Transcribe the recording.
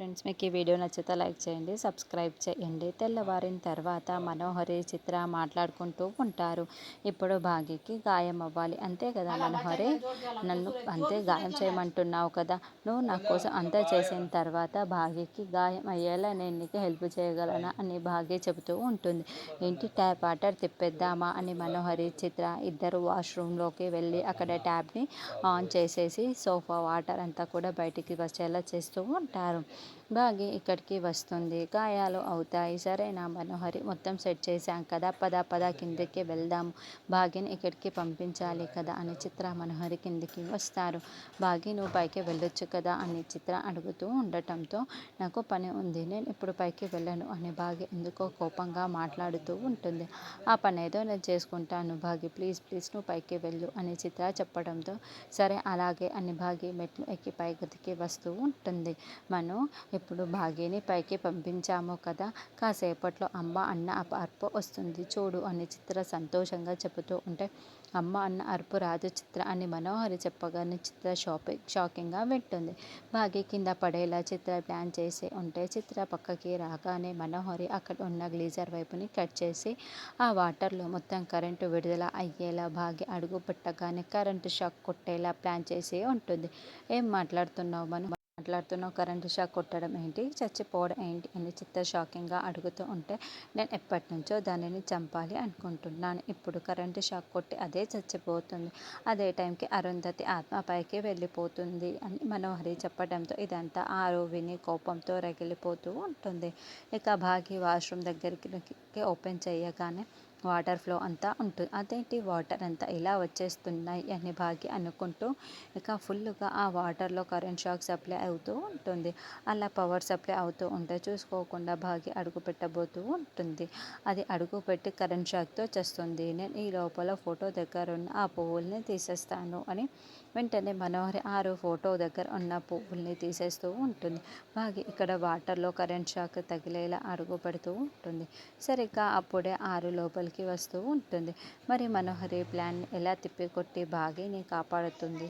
Friends మీకు ఈ video నచ్చితే లైక్ చేయండి సబ్స్క్రైబ్ చేయండి. తెల్లవారిన తర్వాత మనోహరి చిత్ర మాట్లాడుకుంటూ ఉంటారు. ఇప్పుడు భాగ్యకి గాయం అవ్వాలి. అంతే కదా మనోహరి? నన్ను అంతే గాయం చేయమంటున్నావు కదా? నువ్వు నా కోసం అంతా చేసిన తర్వాత భాగ్యకి గాయం అయ్యేలా నేను నీకు హెల్ప్ చేయగలనా అని భాగ్య చెబుతూ ఉంటుంది. ఏంటి? ట్యాప్ వాటర్ తిప్పేద్దామా అని మనోహరి చిత్ర ఇద్దరు వాష్రూమ్లోకి వెళ్ళి అక్కడ ట్యాప్ని ఆన్ చేసేసి సోఫా వాటర్ అంతా కూడా బయటికి వచ్చేలా చేస్తూ ఉంటారు. బాగి ఇక్కడికి వస్తుంది. గాయాలు అవుతాయి. సరేనా మనోహరి? మొత్తం సెట్ చేశాం కదా. పద పద కిందకి వెళ్దాము భాగ్యని ఇక్కడికి పంపించాలి కదా అని చిత్ర మనోహరి కిందికి వస్తారు. భాగి నువ్వు పైకి వెళ్ళొచ్చు కదా అని చిత్ర అడుగుతూ ఉండటంతో నాకు పని ఉంది. నేను ఇప్పుడు పైకి వెళ్ళను అని భాగి ఎందుకో కోపంగా మాట్లాడుతూ ఉంటుంది. ఆ పని ఏదో నేను చేసుకుంటాను. భాగి ప్లీజ్ ప్లీజ్ నువ్వు పైకి వెళ్ళు అని చిత్ర చెప్పడంతో సరే అలాగే అని భాగి మెట్లు ఎక్కి పైకి వస్తూ ఉంటుంది. మనం ఇప్పుడు భాగ్యని పైకి పంపించాము కదా కాసేపట్లో అమ్మ అన్న అర్పు వస్తుంది. చూడు అని చిత్ర సంతోషంగా చెబుతూ ఉంటే అమ్మ అన్న అర్పు రాదు చిత్ర అని మనోహరి చెప్పగానే చిత్ర షాపింగ్ షాకింగ్గా వింటుంది. భాగ్య కింద పడేలా చిత్ర ప్లాన్ చేసి ఉంటే చిత్ర పక్కకి రాగానే మనోహరి అక్కడ ఉన్న గ్లీజర్ వైపుని కట్ చేసి ఆ వాటర్లో మొత్తం కరెంటు విడుదల అయ్యేలా భాగ్య అడుగు పెట్టగానే కరెంటు షాక్ కొట్టేలా ప్లాన్ చేసి ఉంటుంది. ఏం మాట్లాడుతున్నావు మనం? మాట్లాడుతున్నావు కరెంటు షాక్ కొట్టడం ఏంటి? చచ్చిపోవడం ఏంటి? అని చిత్త షాకింగ్గా అడుగుతూ ఉంటే నేను ఎప్పటి నుంచో దానిని చంపాలి అనుకుంటున్నాను. ఇప్పుడు కరెంటు షాక్ కొట్టి అదే చచ్చిపోతుంది. అదే టైంకి అరుంధతి ఆత్మ పైకి వెళ్ళిపోతుంది అని మనోహరి చెప్పడంతో ఇదంతా ఆరు విని కోపంతో రగిలిపోతూ ఉంటుంది. ఇక భాగి వాష్రూమ్ దగ్గరికి ఓపెన్ చేయగానే వాటర్ ఫ్లో అంతా ఉంటుంది. అదేంటి? వాటర్ అంతా ఇలా వచ్చేస్తున్నాయి అని భాగ్య అనుకుంటూ ఇక ఫుల్గా ఆ వాటర్లో కరెంట్ షాక్ సప్లై అవుతూ ఉంటుంది. అలా పవర్ సప్లై అవుతూ ఉంటే చూసుకోకుండా భాగ్య అడుగు పెట్టబోతూ ఉంటుంది. అది అడుగు పెట్టి కరెంట్ షాక్తో చేస్తుంది. నేను ఈ లోపల ఫోటో దగ్గర ఉన్న ఆ పువ్వుల్ని తీసేస్తాను అని వెంటనే మనోహరి ఆరు ఫోటో దగ్గర ఉన్న పువ్వుల్ని తీసేస్తూ ఉంటుంది. బాగా ఇక్కడ వాటర్లో కరెంట్ షాక్ తగిలేలా అడుగు పెడుతూ ఉంటుంది. సరిగ్గా అప్పుడే ఆరు లోపలికి వస్తూ ఉంటుంది. మరి మనోహరి ప్లాన్ ఎలా తిప్పికొట్టి భాగ్యని కాపాడుతుంది?